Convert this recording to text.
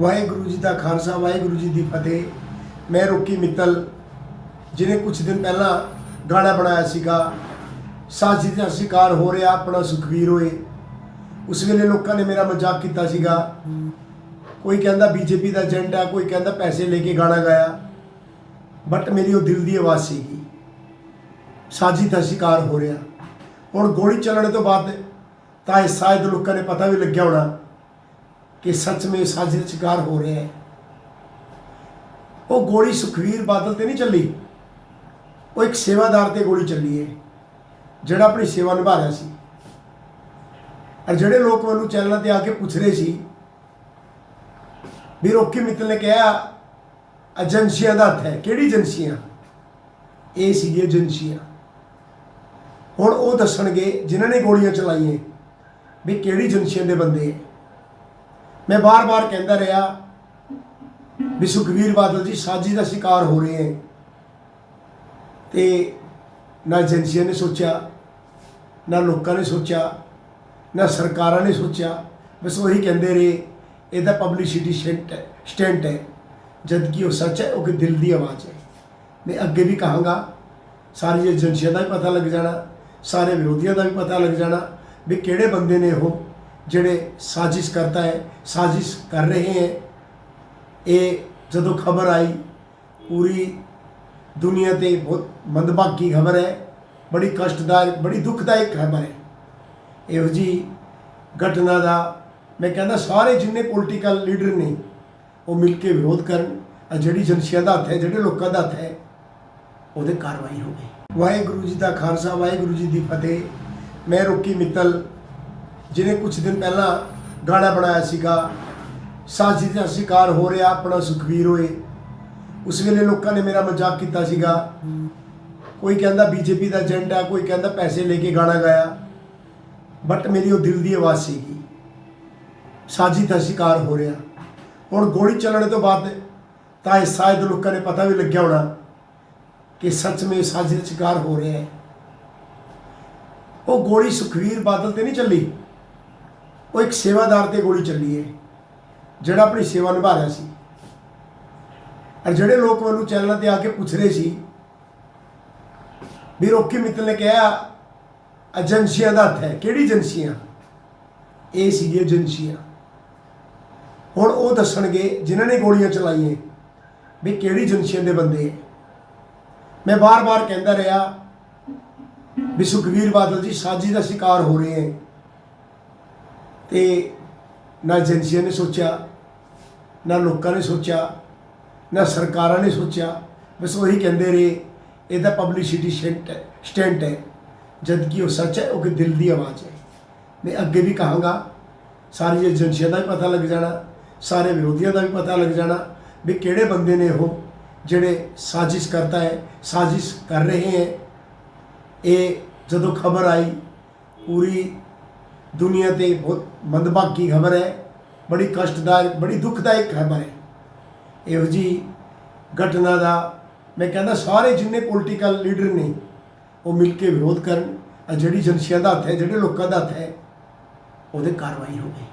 ਵਾਹਿਗੁਰੂ ਜੀ ਦਾ ਖਾਲਸਾ, ਵਾਹਿਗੁਰੂ ਜੀ ਦੀ ਫਤਿਹ। ਮੈਂ ਰੋਕੀ ਮਿੱਤਲ, ਜਿਹਨੇ ਕੁਝ ਦਿਨ ਪਹਿਲਾਂ ਗਾਣਾ ਬਣਾਇਆ ਸੀਗਾ, ਸਾਜੀ ਦਾ ਸ਼ਿਕਾਰ ਹੋ ਰਿਹਾ, ਆਪਣਾ ਸੁਖਵੀਰ ਹੋਏ। ਉਸ ਵੇਲੇ ਲੋਕਾਂ ਨੇ ਮੇਰਾ ਮਜ਼ਾਕ ਕੀਤਾ ਸੀਗਾ। ਕੋਈ ਕਹਿੰਦਾ ਬੀਜੇਪੀ ਦਾ ਏਜੰਡਾ ਕੋਈ ਕਹਿੰਦਾ ਪੈਸੇ ਲੈ ਕੇ ਗਾਣਾ ਗਾਇਆ। ਬਟ ਮੇਰੀ ਉਹ ਦਿਲ ਦੀ ਆਵਾਜ਼ ਸੀਗੀ। ਸਾਜੀ ਦਾ ਸ਼ਿਕਾਰ ਹੋ ਰਿਹਾ। ਹੁਣ ਗੋਲੀ ਚੱਲਣ ਤੋਂ ਬਾਅਦ ਤਾਂ ਇਹ ਸ਼ਾਇਦ ਲੋਕਾਂ ਨੇ ਪਤਾ ਵੀ ਲੱਗਿਆ ਹੋਣਾ। ਕਿ ਸੱਚ ਵਿੱਚ ਸਾਜੀ ਹੋ ਰਿਹਾ ਹੈ। ਉਹ ਗੋਲੀ ਸੁਖਵੀਰ ਬਾਦਲ ਤੇ ਨਹੀਂ ਚੱਲੀ। ਉਹ ਇੱਕ ਸੇਵਾਦਾਰ ਤੇ ਗੋਲੀ ਚੱਲੀ ਹੈ, ਜਿਹੜਾ ਆਪਣੀ ਸੇਵਾ ਨਿਭਾ ਰਿਹਾ ਸੀ। ਔਰ ਜਿਹੜੇ ਲੋਕ ਮੈਨੂੰ ਚੈਨਲਾਂ ਤੇ ਆ ਕੇ ਪੁੱਛ ਰਹੇ ਸੀ, ਵੀ ਰੋਕੀ ਮਿੱਤਲ ਨੇ ਕਿਹਾ, ਏਜੰਸੀਆਂ ਦਾ ਹੱਥ ਹੈ। ਕਿਹੜੀ ਏਜੰਸੀਆਂ? ਇਹ ਸੀਗੀ ਏਜੰਸੀਆਂ। ਹੁਣ ਉਹ ਦੱਸਣਗੇ, ਜਿਨ੍ਹਾਂ ਨੇ ਗੋਲੀਆਂ ਚਲਾਈਆਂ, ਵੀ ਕਿਹੜੀ ਏਜੰਸੀਆਂ ਦੇ ਬੰਦੇ ਹੈ। ਮੈਂ ਬਾਰ-ਬਾਰ ਕਹਿੰਦਾ ਰਿਹਾ, ਵੀ ਸੁਖਵੀਰ ਬਾਦਲ ਜੀ, ਸਾਜੀ ਦਾ ਸ਼ਿਕਾਰ ਹੋ ਰਹੇ ਹੈ। ਤੇ ਨਾ ਏਜੰਸੀਆਂ ਨੇ ਸੋਚਿਆ, ਨਾ ਲੋਕਾਂ ਨੇ ਸੋਚਿਆ, ਨਾ ਸਰਕਾਰਾਂ ਨੇ ਸੋਚਿਆ। ਬਸ ਉਹੀ ਕਹਿੰਦੇ ਰਹੇ ਇਹਦਾ ਪਬਲਿਸਿਟੀ ਸਟੈਂਟ ਹੈ ਸਟੈਂਟ ਹੈ। ਜਦ ਕਿ ਉਹ ਸੱਚ ਹੈ, ਉਹ ਕਿ ਦਿਲ ਦੀ ਆਵਾਜ਼ ਹੈ। ਮੈਂ ਅੱਗੇ ਵੀ ਕਹਾਂਗਾ, ਸਾਰੀ ਏਜੰਸੀਆਂ ਦਾ ਵੀ ਪਤਾ ਲੱਗ ਜਾਣਾ, ਸਾਰੇ ਵਿਰੋਧੀਆਂ ਦਾ ਵੀ ਪਤਾ ਲੱਗ ਜਾਣਾ, ਵੀ ਕਿਹੜੇ ਬੰਦੇ ਨੇ ਉਹ ਜਿਹੜੇ ਸਾਜ਼ਿਸ਼ ਕਰਤਾ ਹੈ, ਸਾਜ਼ਿਸ਼ ਕਰ ਰਹੇ ਹੈ। ਇਹ ਜਦੋਂ ਖਬਰ ਆਈ, ਪੂਰੀ ਦੁਨੀਆ ਤੇ ਬਹੁਤ ਮੰਦਭਾਗੀ ਖਬਰ ਹੈ। ਬੜੀ ਕਸ਼ਟਦਾਇਕ, ਬੜੀ ਦੁਖਦਾਇਕ ਖਬਰ ਹੈ। ਇਹੋ ਜੀ ਘਟਨਾ ਦਾ ਮੈਂ ਕਹਿੰਦਾ ਸਾਰੇ ਜਿੰਨੇ ਪੋਲੀਟੀਕਲ ਲੀਡਰ ਨੇ, ਉਹ ਮਿਲ ਕੇ ਵਿਰੋਧ ਕਰਨ ਆ ਜਿਹੜੀ ਏਜੰਸੀਆਂ ਦਾ ਹੱਥ ਹੈ, ਜਿਹੜੇ ਲੋਕਾਂ ਦਾ ਹੱਥ ਹੈ, ਉਹਦੇ ਕਾਰਵਾਈ ਹੋਵੇ ਵਾਹਿਗੁਰੂ ਜੀ ਦਾ ਖਾਲਸਾ, ਵਾਹਿਗੁਰੂ ਜੀ ਦੀ ਫਤਿਹ। ਮੈਂ ਰੋਕੀ ਮਿੱਤਲ ਜਿਹਨੇ ਕੁਝ ਦਿਨ ਪਹਿਲਾਂ ਗਾਣਾ ਬਣਾਇਆ ਸੀਗਾ, ਸਾਜੀ ਦਾ ਸ਼ਿਕਾਰ ਹੋ ਰਿਹਾ, ਆਪਣਾ ਸੁਖਵੀਰ ਹੋਏ। ਉਸ ਵੇਲੇ ਲੋਕਾਂ ਨੇ ਮੇਰਾ ਮਜ਼ਾਕ ਕੀਤਾ ਸੀਗਾ। ਕੋਈ ਕਹਿੰਦਾ ਬੀਜੇਪੀ ਦਾ ਏਜੰਟ ਹੈ ਕੋਈ ਕਹਿੰਦਾ ਪੈਸੇ ਲੈ ਕੇ ਗਾਣਾ ਗਾਇਆ। ਬਟ ਮੇਰੀ ਉਹ ਦਿਲ ਦੀ ਆਵਾਜ਼ ਸੀਗੀ। ਸਾਜੀ ਦਾ ਸ਼ਿਕਾਰ ਹੋ ਰਿਹਾ। ਹੁਣ ਗੋਲੀ ਚੱਲਣ ਤੋਂ ਬਾਅਦ ਤਾਂ ਇਹ ਸ਼ਾਇਦ ਲੋਕਾਂ ਨੇ ਪਤਾ ਵੀ ਲੱਗਿਆ ਹੋਣਾ ਕਿ ਸੱਚ ਵਿੱਚ ਸਾਜੀ ਦਾ ਸ਼ਿਕਾਰ ਹੋ ਰਿਹਾ ਹੈ। ਉਹ ਗੋਲੀ ਸੁਖਵੀਰ ਬਾਦਲ ਤੇ ਨਹੀਂ ਚੱਲੀ? ਉਹ ਇੱਕ ਸੇਵਾਦਾਰ ਤੇ ਗੋਲੀ ਚੱਲੀ ਹੈ ਜਿਹੜਾ ਆਪਣੀ ਸੇਵਾ ਨਿਭਾ ਰਿਹਾ ਸੀ। ਔਰ ਜਿਹੜੇ ਲੋਕ ਮੈਨੂੰ ਚੈਨਲਾਂ ਤੇ ਆ ਕੇ ਪੁੱਛ ਰਹੇ ਸੀ, ਵੀ ਰੋਕੀ ਮਿੱਤਲ ਨੇ ਕਿਹਾ, ਏਜੰਸੀਆਂ ਦਾ ਹੱਥ ਹੈ। ਕਿਹੜੀ ਏਜੰਸੀਆਂ? ਇਹ ਸੀਗੀ ਏਜੰਸੀਆਂ। ਹੁਣ ਉਹ ਦੱਸਣਗੇ, ਜਿਨ੍ਹਾਂ ਨੇ ਗੋਲੀਆਂ ਚਲਾਈਆਂ, ਵੀ ਕਿਹੜੀ ਏਜੰਸੀਆਂ ਦੇ ਬੰਦੇ ਹੈ। ਮੈਂ ਬਾਰ-ਬਾਰ ਕਹਿੰਦਾ ਰਿਹਾ ਵੀ ਸੁਖਵੀਰ ਬਾਦਲ ਜੀ, ਸਾਜੀ ਦਾ ਸ਼ਿਕਾਰ ਹੋ ਰਹੇ ਹੈ। ਤੇ ਨਾ ਏਜੰਸੀਆਂ ਨੇ ਸੋਚਿਆ, ਨਾ ਲੋਕਾਂ ਨੇ ਸੋਚਿਆ, ਨਾ ਸਰਕਾਰਾਂ ਨੇ ਸੋਚਿਆ। ਬਸ ਉਹੀ ਕਹਿੰਦੇ ਰਹੇ ਇਹਦਾ ਪਬਲਿਸਿਟੀ ਸਟੈਂਟ ਹੈ ਸਟੈਂਟ ਹੈ। ਜਦ ਕਿ ਉਹ ਸੱਚ ਹੈ, ਉਹ ਕਿ ਦਿਲ ਦੀ ਆਵਾਜ਼ ਹੈ। ਮੈਂ ਅੱਗੇ ਵੀ ਕਹਾਂਗਾ, ਸਾਰੀ ਏਜੰਸੀਆਂ ਦਾ ਵੀ ਪਤਾ ਲੱਗ ਜਾਣਾ, ਸਾਰੇ ਵਿਰੋਧੀਆਂ ਦਾ ਵੀ ਪਤਾ ਲੱਗ ਜਾਣਾ ਵੀ ਕਿਹੜੇ ਬੰਦੇ ਨੇ ਉਹ ਜਿਹੜੇ ਸਾਜ਼ਿਸ਼ ਕਰਤਾ ਹੈ, ਸਾਜ਼ਿਸ਼ ਕਰ ਰਹੇ ਹੈ। ਇਹ ਜਦੋਂ ਖਬਰ ਆਈ, ਪੂਰੀ ਦੁਨੀਆ ਤੇ ਬਹੁਤ ਮੰਦਭਾਗੀ ਖਬਰ ਹੈ, ਬੜੀ ਕਸ਼ਟਦਾਇਕ, ਬੜੀ ਦੁਖਦਾਇਕ ਖਬਰ ਹੈ। ਇਹੋ ਜੀ ਘਟਨਾ ਦਾ ਮੈਂ ਕਹਿੰਦਾ ਸਾਰੇ ਜਿੰਨੇ ਪੋਲੀਟੀਕਲ ਲੀਡਰ ਨੇ, ਉਹ ਮਿਲ ਕੇ ਵਿਰੋਧ ਕਰਨ ਆ ਜਿਹੜੀ ਏਜੰਸੀਆਂ ਦਾ ਹੱਥ ਹੈ, ਜਿਹੜੇ ਲੋਕਾਂ ਦਾ ਹੱਥ ਹੈ, ਉਹਦੇ ਕਾਰਵਾਈ ਹੋਵੇ